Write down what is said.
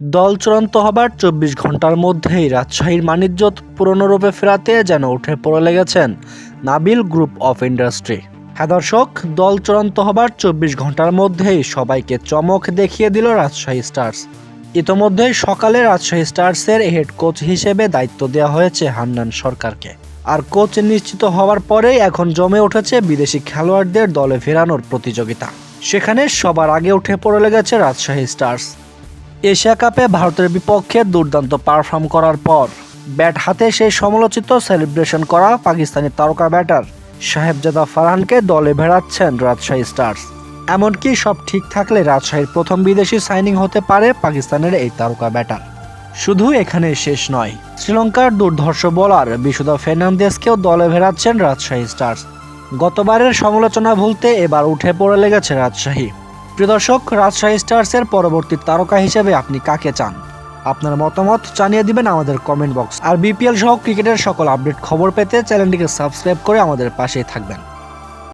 দল চূড়ান্ত হবার চব্বিশ ঘণ্টার মধ্যেই রাজশাহীর মানিজ্যত পুরনোরূপে ফেরাতে যেন উঠে পড়ে লেগেছেন নাবিল গ্রুপ অফ ইন্ডাস্ট্রি। হ্যাঁ দর্শক, দল চূড়ান্ত হবার চব্বিশ ঘণ্টার মধ্যেই সবাইকে চমক দেখিয়ে দিল রাজশাহী স্টার্স। ইতোমধ্যে সকালে রাজশাহী স্টার্সের হেড কোচ হিসেবে দায়িত্ব দেওয়া হয়েছে হান্নান সরকারকে। আর কোচ নিশ্চিত হওয়ার পরেই এখন জমে উঠেছে বিদেশি খেলোয়াড়দের দলে ফেরানোর প্রতিযোগিতা। সেখানে সবার আগে উঠে পড়ে লেগেছে রাজশাহী স্টার্স। এশিয়া কাপে ভারতের বিপক্ষে দুর্দান্ত পারফর্ম করার পর ব্যাট হাতে সেই সমালোচিত সেলিব্রেশন করা পাকিস্তানি তারকা ব্যাটার সাহেবজাদা ফারহানকে দলে ভেড়াচ্ছেন রাজশাহী স্টার্স এমনকি সব ঠিক থাকলে রাজশাহীর প্রথম বিদেশি সাইনিং হতে পারে পাকিস্তানের এই তারকা ব্যাটার শুধু এখানে শেষ নয়, শ্রীলঙ্কার দুর্ধর্ষ বোলার বিশুদা ফের্নান্দেসকেও দলে ভেড়াচ্ছেন রাজশাহী স্টার্স গতবারের সমালোচনা ভুলতে এবার উঠে পড়ে লেগেছে রাজশাহী। প্রিয় দর্শক, রাজশাহী স্টার্সের পরবর্তী তারকা হিসেবে আপনি কাকে চান? আপনার মতামত জানিয়ে দিবেন আমাদের কমেন্ট বক্স। আর বিপিএল সহ ক্রিকেটের সকল আপডেট খবর পেতে চ্যানেলটিকে সাবস্ক্রাইব করে আমাদের পাশেই থাকবেন।